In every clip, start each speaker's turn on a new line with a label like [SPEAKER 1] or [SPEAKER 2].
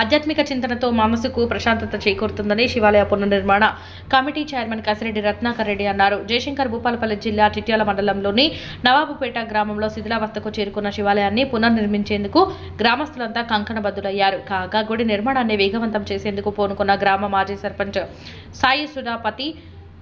[SPEAKER 1] ఆధ్యాత్మిక చింతనతో మనసుకు ప్రశాంతత చేకూరుతుందని శివాలయ పునర్నిర్మాణ కమిటీ చైర్మన్ కసిరెడ్డి రత్నాకర్ రెడ్డి అన్నారు. జయశంకర్ భూపాలపల్లి జిల్లా చిట్యాల మండలంలోని నవాబుపేట గ్రామంలో శిథిలావస్థకు చేరుకున్న శివాలయాన్ని పునర్నిర్మించేందుకు గ్రామస్తులంతా కంకణబద్దులయ్యారు కాగా గుడి నిర్మాణాన్ని వేగవంతం చేసేందుకు పూనుకున్న గ్రామ మాజీ సర్పంచ్ సాయి సుధాపతి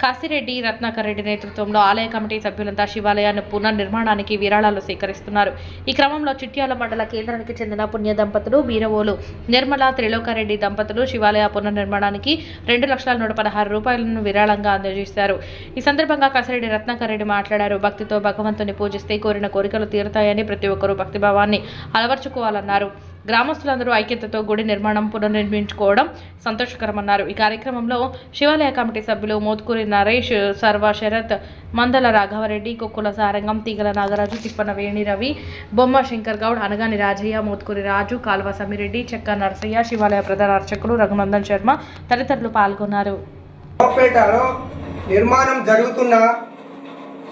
[SPEAKER 1] కాసిరెడ్డి రత్నాకర్ రెడ్డి నేతృత్వంలో ఆలయ కమిటీ సభ్యులంతా శివాలయాన్ని పునర్నిర్మాణానికి విరాళాలు సేకరిస్తున్నారు. ఈ క్రమంలో చిట్యాల మండల కేంద్రానికి చెందిన పుణ్య దంపతులు బీరవోలు నిర్మల త్రిలోకారెడ్డి దంపతులు శివాలయ పునర్నిర్మాణానికి రెండు లక్షల నూట పదహారు రూపాయలను విరాళంగా అందజేశారు. ఈ సందర్భంగా కాసిరెడ్డి రత్నాకర్ రెడ్డి మాట్లాడారు. భక్తితో భగవంతుని పూజిస్తే కోరిన కోరికలు తీరుతాయని ప్రతి ఒక్కరూ భక్తిభావాన్ని అలవర్చుకోవాలన్నారు. గ్రామస్తులందరూ ఐక్యతతో గుడి నిర్మాణం పునర్నిర్మించుకోవడం సంతోషకరమన్నారు. ఈ కార్యక్రమంలో శివాలయ కమిటీ సభ్యులు మోత్కూరి నరేష్ సర్వ శరత్ మందల రాఘవరెడ్డి కుక్కుల సారంగం తీగల నాగరాజు తిప్పన వేణి రవి బొమ్మ శంకర్ గౌడ్ అనగాని రాజయ్య మోత్కూరి రాజు కాల్వ సమిరెడ్డి చెక్క నరసయ్య శివాలయ ప్రధాన అర్చకులు రఘునందన్ శర్మ తదితరులు పాల్గొన్నారు.
[SPEAKER 2] నిర్మాణం జరుగుతున్న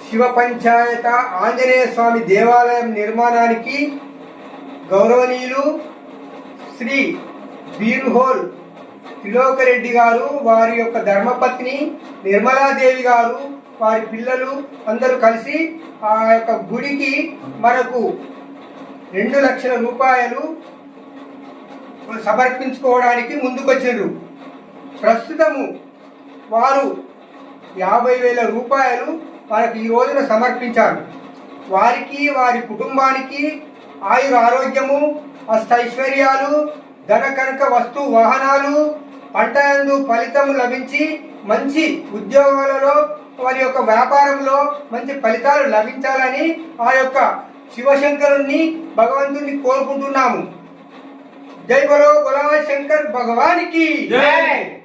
[SPEAKER 2] శివ పంచాయత ఆంజనేయ స్వామి దేవాలయం నిర్మాణానికి గౌరవనీయులు శ్రీ బీరుహోల్ త్రిలోకరెడ్డి గారు వారి యొక్క ధర్మపత్ని నిర్మలాదేవి గారు వారి పిల్లలు అందరూ కలిసి ఆ యొక్క గుడికి మనకు రెండు లక్షల రూపాయలు సమర్పించుకోవడానికి ముందుకొచ్చారు ప్రస్తుతము వారు యాభై వేల రూపాయలు మనకు ఈ రోజున సమర్పించారు. వారికి వారి కుటుంబానికి ఆయుర ఆరోగ్యము అష్టైశ్వర్యాలు ధన కనుక వస్తు వాహనాలు పంట యందు ఫలితము లభించి మంచి ఉద్యోగాలలో వారి యొక్క వ్యాపారంలో మంచి ఫలితాలు లభించాలని ఆ యొక్క శివశంకరుణ్ణి భగవంతుని కోరుకుంటున్నాము. జై బలో బొలా శంకర్ భగవానికి.
[SPEAKER 3] జై.